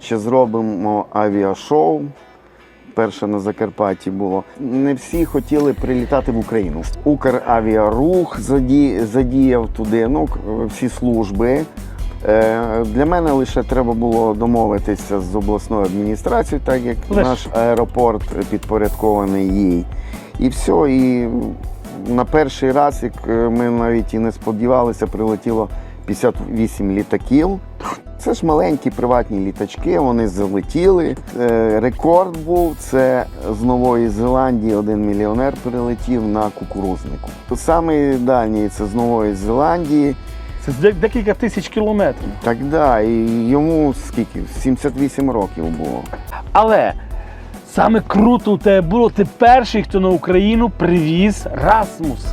ще зробимо авіашоу. Перше на Закарпатті було. Не всі хотіли прилітати в Україну. Укравіарух заді, задіяв туди, ну, всі служби. Е, Для мене лише треба було домовитися з обласною адміністрацією, так як Лише. наш аеропорт підпорядкований їй. І все. І на перший раз, як е, ми навіть і не сподівалися, прилетіло 58 літаків. Це ж маленькі приватні літачки, вони залетіли. Е, Рекорд був це з Нової Зеландії. Один мільйонер прилетів на кукурузнику. Самий дальній це з Нової Зеландії. Це декілька тисяч кілометрів. Так да, і йому скільки? 78 років було. Але саме круто у тебе було, ти перший, хто на Україну привіз Расмус.